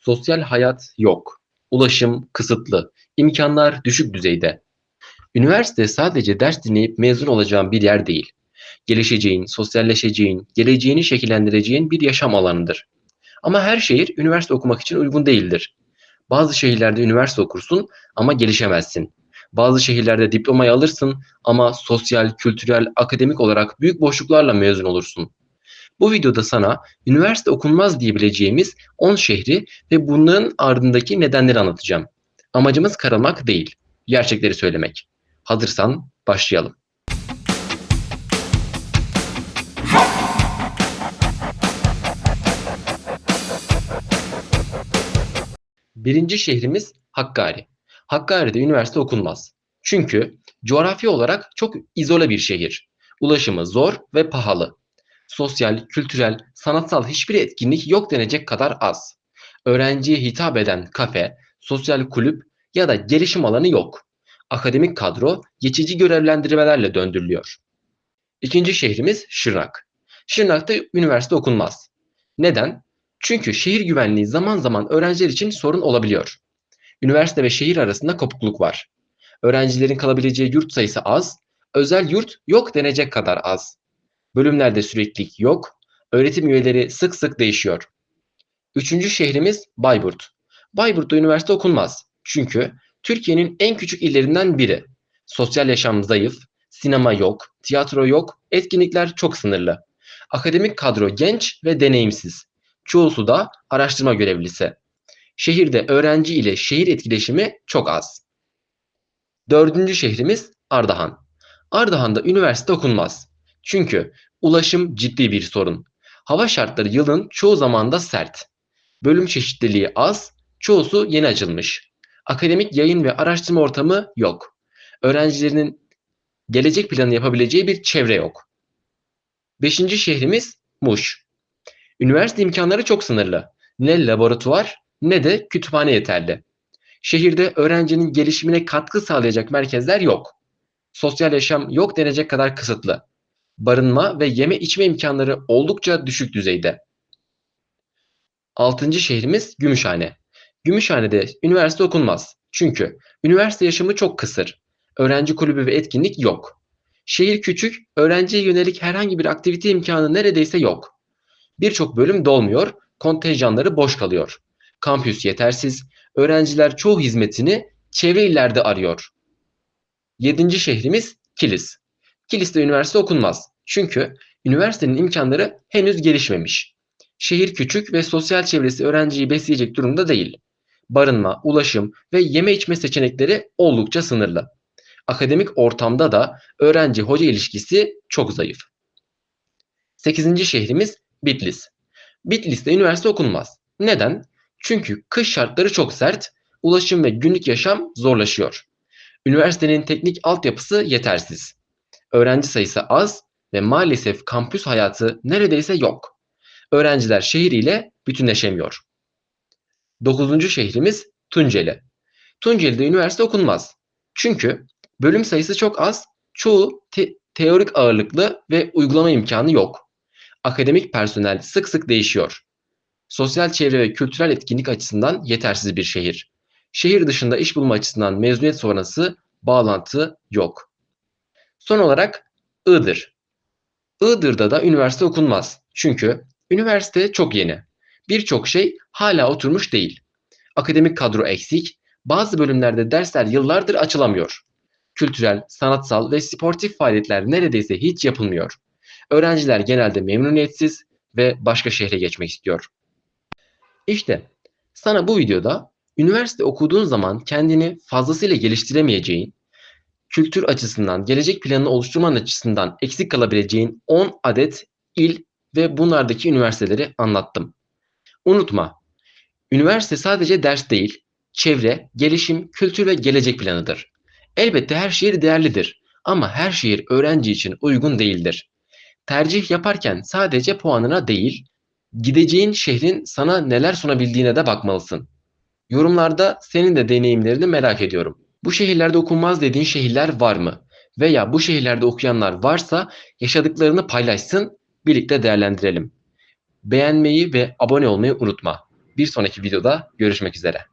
Sosyal hayat yok. Ulaşım kısıtlı. İmkanlar düşük düzeyde. Üniversite sadece ders dinleyip mezun olacağın bir yer değil. Gelişeceğin, sosyalleşeceğin, geleceğini şekillendireceğin bir yaşam alanıdır. Ama her şehir üniversite okumak için uygun değildir. Bazı şehirlerde üniversite okursun ama gelişemezsin. Bazı şehirlerde diplomayı alırsın ama sosyal, kültürel, akademik olarak büyük boşluklarla mezun olursun. Bu videoda sana üniversite okunmaz diyebileceğimiz 10 şehri ve bunların ardındaki nedenleri anlatacağım. Amacımız karamak değil, gerçekleri söylemek. Hazırsan başlayalım. Birinci şehrimiz Hakkari. Hakkari'de üniversite okunmaz. Çünkü coğrafi olarak çok izole bir şehir. Ulaşımı zor ve pahalı. Sosyal, kültürel, sanatsal hiçbir etkinlik yok denecek kadar az. Öğrenciye hitap eden kafe, sosyal kulüp ya da gelişim alanı yok. Akademik kadro geçici görevlendirmelerle döndürülüyor. İkinci şehrimiz Şırnak. Şırnak'ta üniversite okunmaz. Neden? Çünkü şehir güvenliği zaman zaman öğrenciler için sorun olabiliyor. Üniversite ve şehir arasında kopukluk var. Öğrencilerin kalabileceği yurt sayısı az, özel yurt yok denecek kadar az. Bölümlerde süreklilik yok, öğretim üyeleri sık sık değişiyor. Üçüncü şehrimiz Bayburt. Bayburt'ta üniversite okunmaz. Çünkü Türkiye'nin en küçük illerinden biri. Sosyal yaşam zayıf, sinema yok, tiyatro yok, etkinlikler çok sınırlı. Akademik kadro genç ve deneyimsiz. Çoğusu da araştırma görevlisi. Şehirde öğrenci ile şehir etkileşimi çok az. Dördüncü şehrimiz Ardahan. Ardahan'da üniversite okunmaz. Çünkü ulaşım ciddi bir sorun. Hava şartları yılın çoğu zamanda sert. Bölüm çeşitliliği az, çoğusu yeni açılmış. Akademik yayın ve araştırma ortamı yok. Öğrencilerinin gelecek planı yapabileceği bir çevre yok. Beşinci şehrimiz Muş. Üniversite imkanları çok sınırlı. Ne laboratuvar ne de kütüphane yeterli. Şehirde öğrencinin gelişimine katkı sağlayacak merkezler yok. Sosyal yaşam yok denecek kadar kısıtlı. Barınma ve yeme içme imkanları oldukça düşük düzeyde. Altıncı şehrimiz Gümüşhane. Gümüşhane'de üniversite okunmaz. Çünkü üniversite yaşamı çok kısır. Öğrenci kulübü ve etkinlik yok. Şehir küçük, öğrenciye yönelik herhangi bir aktivite imkanı neredeyse yok. Birçok bölüm dolmuyor, kontenjanları boş kalıyor. Kampüs yetersiz, öğrenciler çoğu hizmetini çevre illerde arıyor. Yedinci şehrimiz Kilis. Kilis'te üniversite okunmaz. Çünkü üniversitenin imkanları henüz gelişmemiş. Şehir küçük ve sosyal çevresi öğrenciyi besleyecek durumda değil. Barınma, ulaşım ve yeme içme seçenekleri oldukça sınırlı. Akademik ortamda da öğrenci-hoca ilişkisi çok zayıf. Sekizinci şehrimiz Bitlis. Bitlis'te üniversite okunmaz. Neden? Çünkü kış şartları çok sert, ulaşım ve günlük yaşam zorlaşıyor. Üniversitenin teknik altyapısı yetersiz. Öğrenci sayısı az ve maalesef kampüs hayatı neredeyse yok. Öğrenciler şehir ile bütünleşemiyor. Dokuzuncu şehrimiz Tunceli. Tunceli'de üniversite okunmaz. Çünkü bölüm sayısı çok az, çoğu te- teorik ağırlıklı ve uygulama imkanı yok. Akademik personel sık sık değişiyor. Sosyal çevre ve kültürel etkinlik açısından yetersiz bir şehir. Şehir dışında iş bulma açısından mezuniyet sonrası bağlantı yok. Son olarak Iğdır. Iğdır'da da üniversite okunmaz. Çünkü üniversite çok yeni. Birçok şey hala oturmuş değil. Akademik kadro eksik, bazı bölümlerde dersler yıllardır açılamıyor. Kültürel, sanatsal ve sportif faaliyetler neredeyse hiç yapılmıyor. Öğrenciler genelde memnuniyetsiz ve başka şehre geçmek istiyor. İşte sana bu videoda üniversite okuduğun zaman kendini fazlasıyla geliştiremeyeceğin, kültür açısından, gelecek planını oluşturman açısından eksik kalabileceğin 10 adet il ve bunlardaki üniversiteleri anlattım. Unutma, üniversite sadece ders değil, çevre, gelişim, kültür ve gelecek planıdır. Elbette her şehir değerlidir ama her şehir öğrenci için uygun değildir. Tercih yaparken sadece puanına değil, gideceğin şehrin sana neler sunabildiğine de bakmalısın. Yorumlarda senin de deneyimlerini merak ediyorum. Bu şehirlerde okunmaz dediğin şehirler var mı? Veya bu şehirlerde okuyanlar varsa yaşadıklarını paylaşsın, birlikte değerlendirelim. Beğenmeyi ve abone olmayı unutma. Bir sonraki videoda görüşmek üzere.